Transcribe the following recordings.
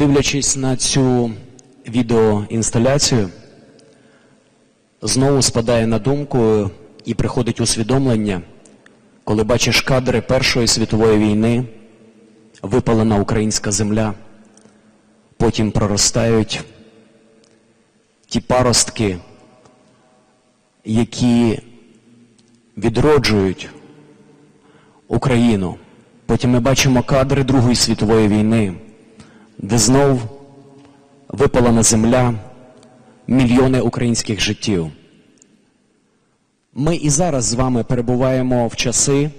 Дивлячись на цю відеоінсталяцію, знову спадає на думку і приходить усвідомлення, коли бачиш кадри Першої світової війни, випалена українська земля, потім проростають ті паростки, які відроджують Україну. Потім ми бачимо кадри Другої світової війни, де знов випалена земля, мільйони українських життів. Ми і зараз з вами перебуваємо в часи,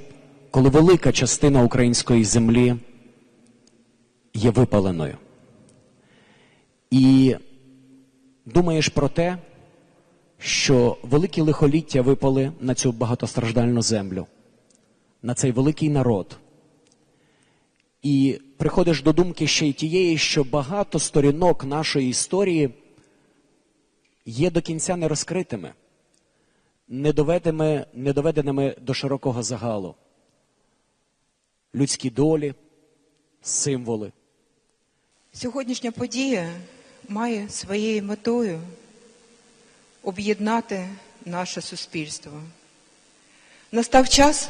коли велика частина української землі є випаленою. І думаєш про те, що великі лихоліття випали на цю багатостраждальну землю, на цей великий народ. І приходиш до думки ще й тієї, що багато сторінок нашої історії є до кінця не розкритими, недоведеними, недоведеними до широкого загалу. Людські долі, символи. Сьогоднішня подія має своєю метою об'єднати наше суспільство. Настав час,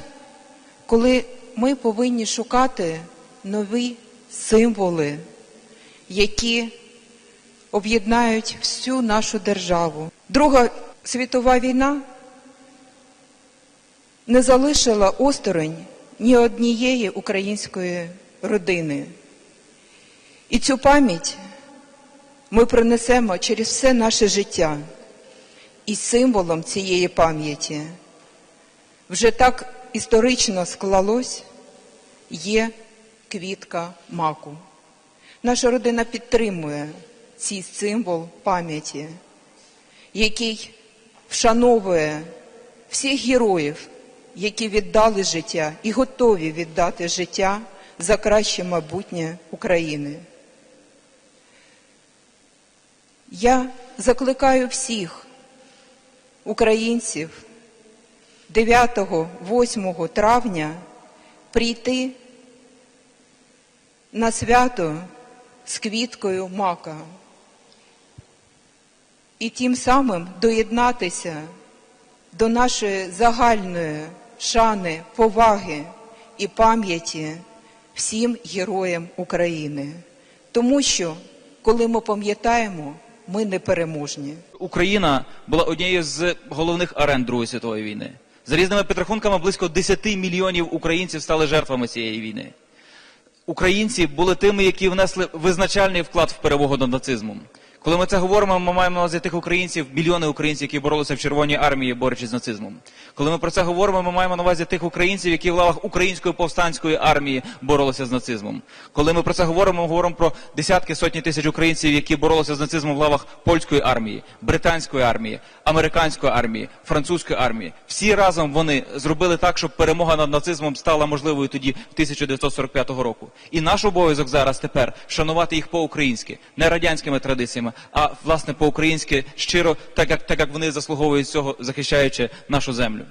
коли ми повинні шукати нові символи, які об'єднають всю нашу державу. Друга світова війна не залишила осторонь ні однієї української родини. І цю пам'ять ми принесемо через все наше життя. І символом цієї пам'яті вже так історично склалось є квітка маку. Наша родина підтримує цей символ пам'яті, який вшановує всіх героїв, які віддали життя і готові віддати життя за краще майбутнє України. Я закликаю всіх українців 9-8 травня прийти на свято з квіткою мака і тим самим доєднатися до нашої загальної шани, поваги і пам'яті всім героям України. Тому що, коли ми пам'ятаємо, ми непереможні. Україна була однією з головних арен Другої світової війни. За різними підрахунками, близько 10 мільйонів українців стали жертвами цієї війни. Українці були тими, які внесли визначальний вклад в перемогу над нацизмом. Коли ми це говоримо, ми маємо на увазі тих українців, мільйони українців, які боролися в Червоній армії, борючись з нацизмом. Коли ми про це говоримо, ми маємо на увазі тих українців, які в лавах української повстанської армії боролися з нацизмом. Коли ми про це говоримо, ми говоримо про десятки сотні тисяч українців, які боролися з нацизмом в лавах польської армії, британської армії, американської армії, французької армії. Всі разом вони зробили так, щоб перемога над нацизмом стала можливою тоді, 1945 року. І наш обов'язок зараз тепер шанувати їх по-українськи, не радянськими традиціями, а власне по-українськи щиро, так як так як вони заслуговують цього, захищаючи нашу землю.